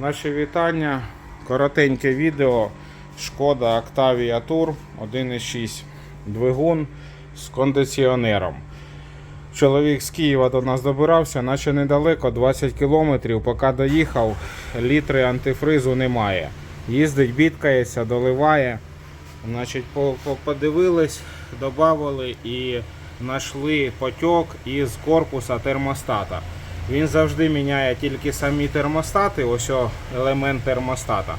Наші вітання. Коротеньке відео. Шкода Octavia Tour 1.6 двигун з кондиціонером. Чоловік з Києва до нас добирався, наче недалеко, 20 кілометрів, поки доїхав, літри антифризу немає. Їздить, бідкається, доливає. Значить, по- по- подивились, додали і знайшли потік із корпуса термостата. Він завжди міняє тільки самі термостати, ось елемент термостата.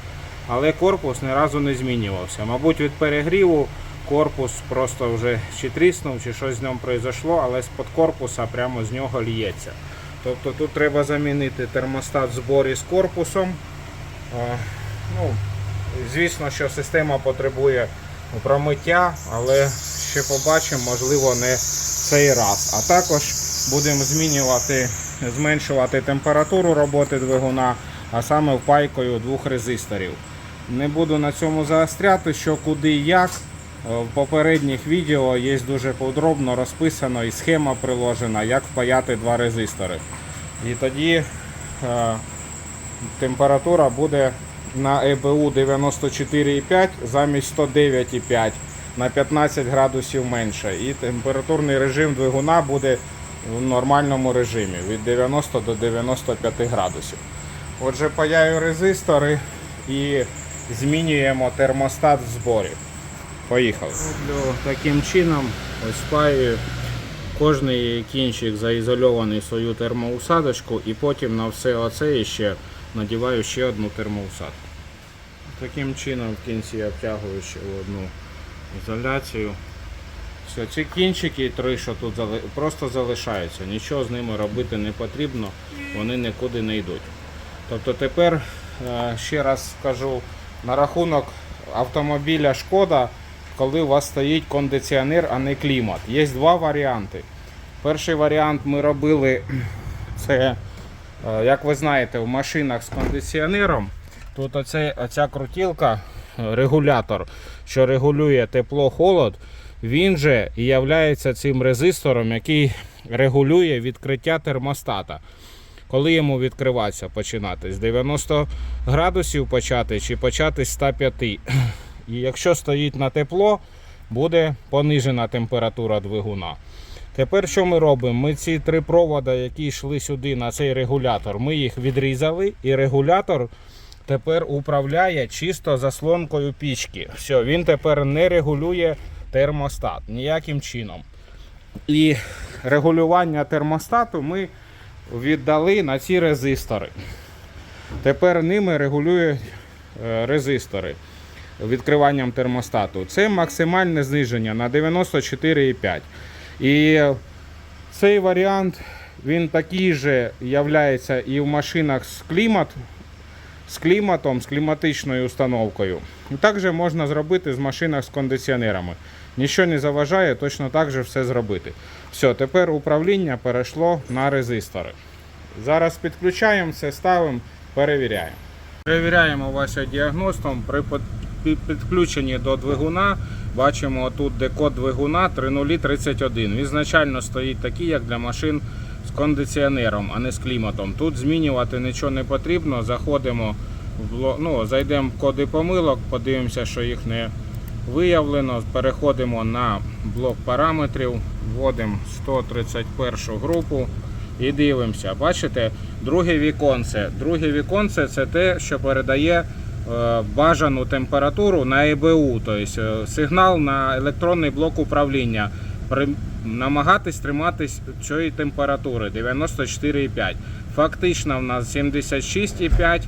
Але корпус ні разу не змінювався. Мабуть, від перегріву корпус просто вже чи тріснув, чи щось з ним произошло, але з-под корпуса прямо з нього лється. Тобто тут треба замінити термостат в зборі з корпусом. Ну, звісно, що система потребує промиття, але ще побачимо, можливо, не цей раз. А також будемо змінювати, зменшувати температуру роботи двигуна, а саме впайкою двох резисторів. Не буду на цьому заостряти, що куди і як. Е, В попередніх відео є дуже подробно розписано і схема приложена, як впаяти два резистори. І тоді е, температура буде на ЕБУ 94,5 замість 109,5 на 15 градусів менше. І температурний режим двигуна буде в нормальному режимі від 90 до 95 градусів. Отже, паяю резистори і змінюємо термостат в зборі. Поїхали. Роблю таким чином, ось спаюю кожний кінчик заізольований свою термоусадочку і потім на все оце ще надіваю ще одну термоусадку. Таким чином в кінці я обтягую ще одну ізоляцію. Все, ці кінчики три, що тут просто залишаються. Нічого з ними робити не потрібно, вони нікуди не йдуть. Тобто тепер е, ще раз скажу на рахунок автомобіля Шкода, коли у вас стоїть кондиціонер, а не клімат. Є два варіанти. Перший варіант ми робили це, е, як ви знаєте, в машинах з кондиціонером. Тут оце, оця крутілка, е, регулятор, що регулює тепло-холод, він же і являється цим резистором, який регулює відкриття термостата. Коли йому відкриватися починати? З 90 градусів почати чи почати з 105. І якщо стоїть на тепло, буде понижена температура двигуна. Тепер що ми робимо? Ми ці три провода, які йшли сюди на цей регулятор, ми їх відрізали, і регулятор тепер управляє чисто заслонкою пічки. Все, він тепер не регулює термостат ніяким чином. І регулювання термостату ми віддали на ці резистори. Тепер ними регулюють е, резистори відкриванням термостату. Це максимальне зниження на 94,5. І цей варіант він такий же являється і в машинах з клімат, з кліматом, з кліматичною установкою. І також можна зробити з машинах з кондиціонерами. Нічого не заважає точно так же все зробити. Все, тепер управління перейшло на резистори. Зараз підключаємо все, ставимо, перевіряємо. Перевіряємо Вася діагностом. При підключенні до двигуна бачимо тут, де код двигуна 3031. Він значально стоїть такий, як для машин з кондиціонером, а не з кліматом. Тут змінювати нічого не потрібно. Заходимо в бло... ну, зайдемо в коди помилок, подивимося, що їх не виявлено. Переходимо на блок параметрів, вводимо 131 групу і дивимося. Бачите, друге віконце. Друге віконце це те, що передає е, бажану температуру на ЕБУ, тобто сигнал на електронний блок управління. Намагатись триматись цієї температури 94,5. Фактично в нас 76,5.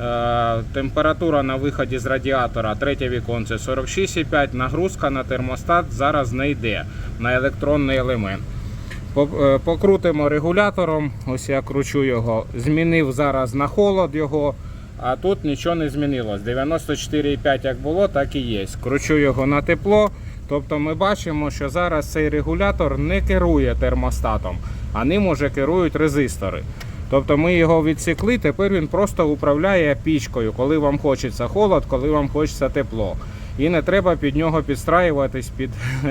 Е, Температура на виході з радіатора, третє віконце 46,5. Нагрузка на термостат зараз не йде на електронний елемент. Е, Покрутимо регулятором, ось я кручу його. Змінив зараз на холод його, а тут нічого не змінилось. 94,5 як було, так і є. Кручу його на тепло. Тобто ми бачимо, що зараз цей регулятор не керує термостатом, а ним уже керують резистори. Тобто ми його відсікли, тепер він просто управляє пічкою, коли вам хочеться холод, коли вам хочеться тепло. І не треба під нього підстраюватись під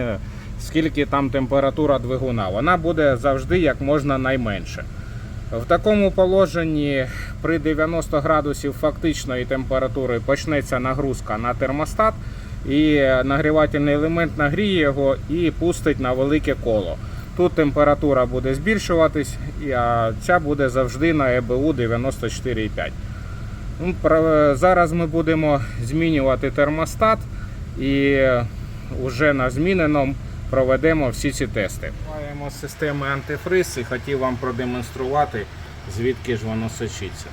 скільки там температура двигуна. Вона буде завжди як можна найменше. В такому положенні при 90 градусів фактичної температури почнеться нагрузка на термостат, і нагрівательний елемент нагріє його і пустить на велике коло. Тут температура буде збільшуватись, а ця буде завжди на ЕБУ 94,5. Ну, Зараз ми будемо змінювати термостат і вже на зміненому проведемо всі ці тести. Маємо системи антифриз і хотів вам продемонструвати, звідки ж воно сочиться.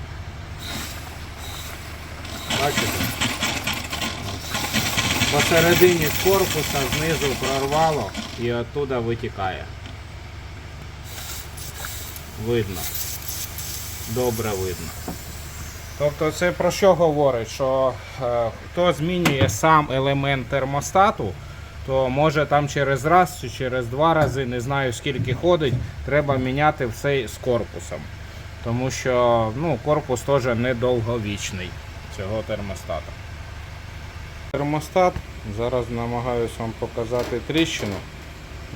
Бачите? Посередині корпуса знизу прорвало і оттуда витікає. Видно. Добре видно. Тобто це про що говорить? Що е, хто змінює сам елемент термостату, то може там через раз чи через два рази, не знаю скільки ходить, треба міняти все з корпусом. Тому що ну, корпус теж недовговічний цього термостата. Термостат, зараз намагаюся вам показати тріщину.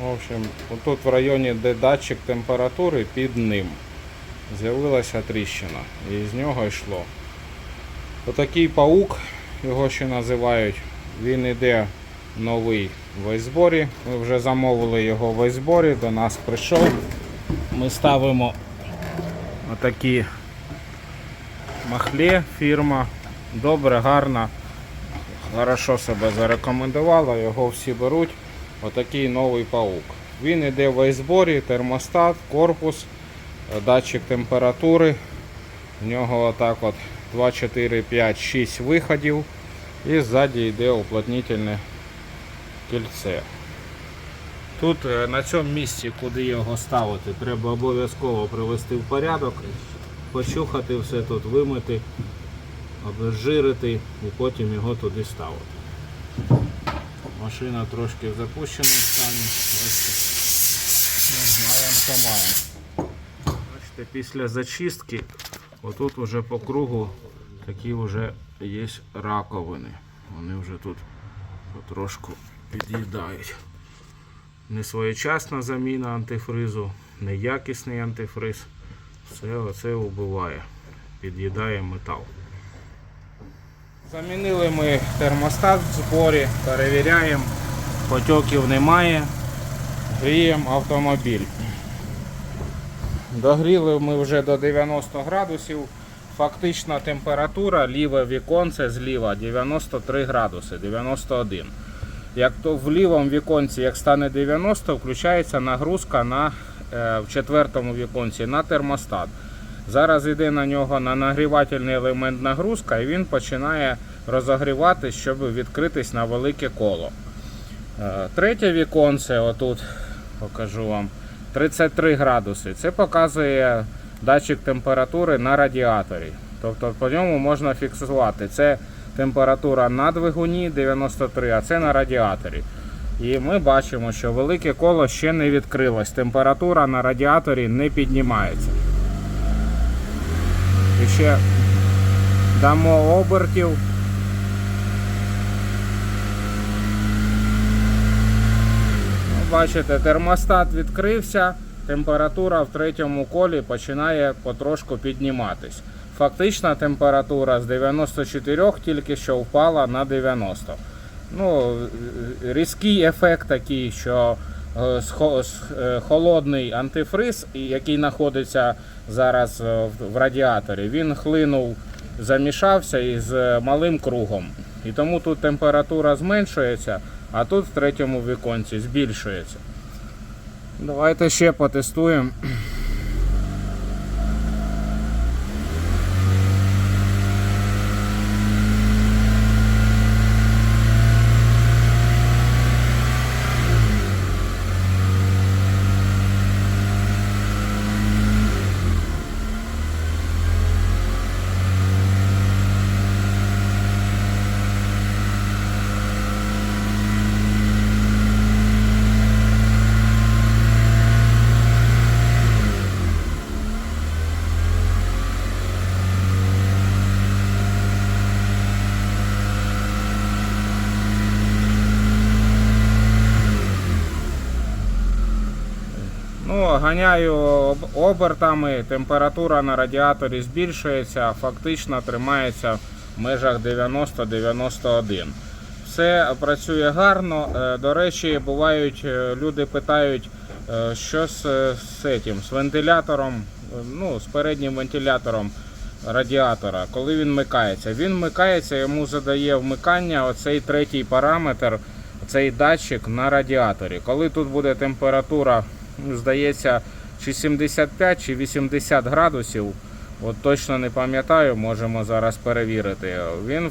В общем, тут в районі, де датчик температури, під ним з'явилася тріщина і з нього йшло. Отакий паук, його ще називають, він іде новий в вейсборі. Ми вже замовили його в вейсборі, до нас прийшов. Ми ставимо отакі махле фірма. Добре, гарна, хорошо себе зарекомендувала, його всі беруть. Отакий новий паук. Він іде в вейсборі, термостат, корпус датчик температури. В нього отак от 2, 4, 5, 6 виходів. І ззаді йде уплотнительне кільце. Тут е, на цьому місці, куди його ставити, треба обов'язково привести в порядок, почухати все тут, вимити, обезжирити і потім його туди ставити. Машина трошки в запущеному стані. Бачите? Ну, що маємо. Бачите, після зачистки отут вже по кругу такі вже є раковини. Вони вже тут потрошку під'їдають. Несвоєчасна заміна антифризу, неякісний антифриз. Все оце вбиває, під'їдає метал. Замінили ми термостат в зборі, перевіряємо, потьоків немає, гріємо автомобіль. Догріли ми вже до 90 градусів. Фактична температура, ліве віконце зліва 93 градуси, 91. Як то в лівому віконці, як стане 90, включається нагрузка на, е, в четвертому віконці на термостат. Зараз йде на нього на нагрівательний елемент нагрузка і він починає розогріватись, щоб відкритись на велике коло. Е, Третє віконце, отут покажу вам, 33 градуси. Це показує датчик температури на радіаторі. Тобто по ньому можна фіксувати. Це температура на двигуні 93, а це на радіаторі. І ми бачимо, що велике коло ще не відкрилось. Температура на радіаторі не піднімається. Ще дамо обертів. Ну, Бачите, термостат відкрився, температура в третьому колі починає потрошку підніматись. Фактична температура з 94 тільки що впала на 90. Ну, різкий ефект такий, що холодний антифриз, який знаходиться зараз е, в- радіаторі, він хлинув, замішався із е, малим кругом. І тому тут температура зменшується, а тут в третьому віконці збільшується. Давайте ще потестуємо. Ганяю обертами, температура на радіаторі збільшується, фактично тримається в межах 90-91. Все працює гарно. Е, До речі, бувають, е, люди питають, е, що з, з, цим, з вентилятором, ну, з переднім вентилятором радіатора, коли він вмикається. Він вмикається, йому задає вмикання оцей третій параметр, цей датчик на радіаторі. Коли тут буде температура, здається, чи 75, чи 80 градусів, от точно не пам'ятаю, можемо зараз перевірити. Він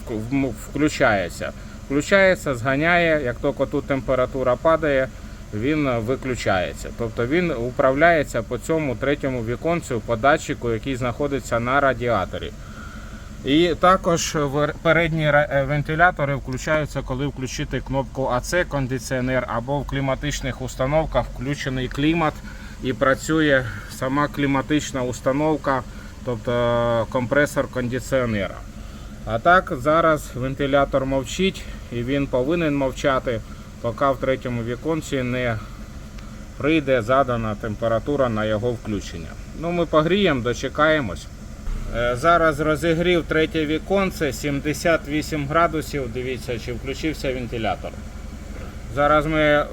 включається. Включається, зганяє, як тільки тут температура падає, він виключається. Тобто він управляється по цьому третьому віконцю по датчику, який знаходиться на радіаторі. І також передні е, вентилятори включаються, коли включити кнопку АЦ кондиціонер або в кліматичних установках включений клімат і працює сама кліматична установка, тобто е, компресор кондиціонера. А так зараз вентилятор мовчить і він повинен мовчати, поки в третьому віконці не прийде задана температура на його включення. Ну, ми погріємо, дочекаємось. Е, Зараз розігрів третє віконце 78 градусів. Дивіться, чи включився вентилятор. Зараз ми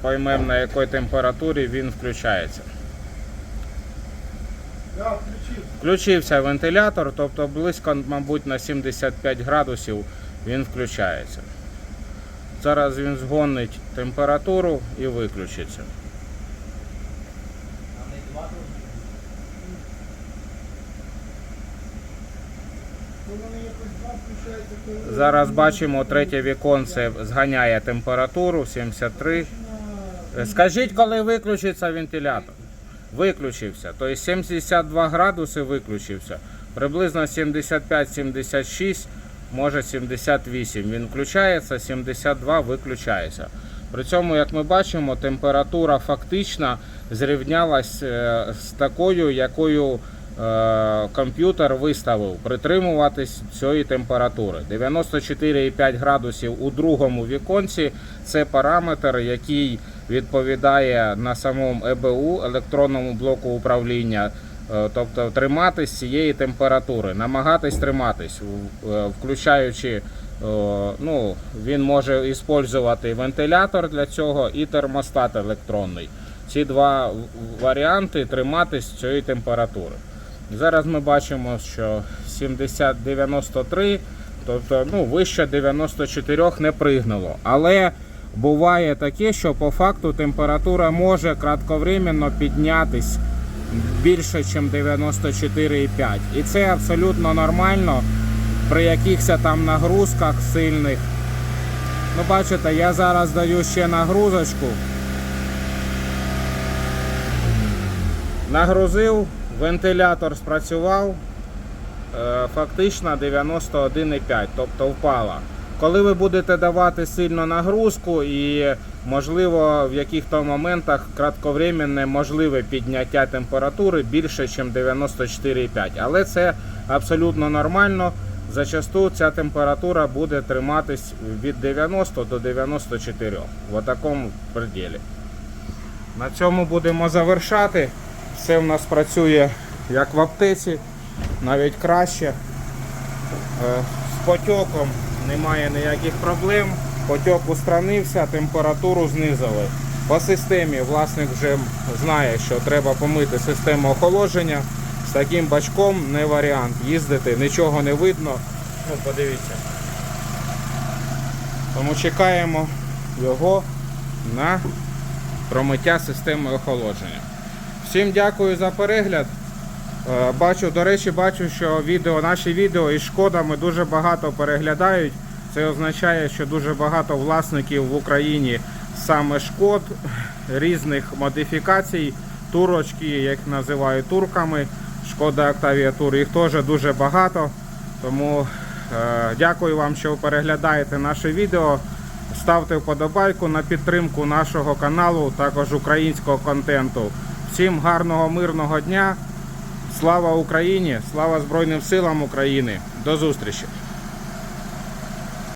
поймемо на якій температурі він включається. Включився вентилятор, тобто близько, мабуть, на 75 градусів він включається. Зараз він згонить температуру і виключиться. То вони якось два включаються, коли... Зараз бачимо, третє віконце зганяє температуру 73. Е, Скажіть, коли виключиться вентилятор? Виключився. Тобто 72 градуси виключився. Приблизно 75-76, може 78. Він включається, 72 виключається. При цьому, як ми бачимо, температура фактично зрівнялась е, з такою, якою комп'ютер виставив притримуватись цієї температури. 94,5 градусів у другому віконці це параметр, який відповідає на самому ЕБУ електронному блоку управління. Е, Тобто триматись цієї температури, намагатись триматись, е, включаючи, ну, він може використовувати вентилятор для цього і термостат електронний. Ці два варіанти триматись цієї температури. Зараз ми бачимо, що 70-93, тобто ну, вище 94 не пригнуло. Але буває таке, що по факту температура може кратковременно піднятись більше, ніж 94,5. І це абсолютно нормально при якихось там нагрузках сильних. Ну, бачите, я зараз даю ще нагрузочку. Нагрузив, вентилятор спрацював. Е, Фактично 91,5, тобто впала. Коли ви будете давати сильно нагрузку і можливо в яких-то моментах кратковременне можливе підняття температури більше, ніж 94,5. Але це абсолютно нормально. Зачасту ця температура буде триматись від 90 до 94 в такому пределі. На цьому будемо завершати. Все в нас працює як в аптеці, навіть краще. Е, З потоком немає ніяких проблем. Потік устранився, температуру знизили. По системі власник вже знає, що треба помити систему охолодження. З таким бачком не варіант їздити, нічого не видно. Ну, подивіться. Тому чекаємо його на промиття системи охолодження. Всім дякую за перегляд. Е, Бачу, до речі, бачу, що відео, наші відео із шкодами дуже багато переглядають. Це означає, що дуже багато власників в Україні саме шкод різних модифікацій, турочки, як називають турками. Шкода Octavia Tour, їх теж дуже багато. Тому е, дякую вам, що переглядаєте наше відео. Ставте вподобайку на підтримку нашого каналу, також українського контенту. Всім гарного мирного дня. Слава Україні! Слава Збройним силам України! До зустрічі!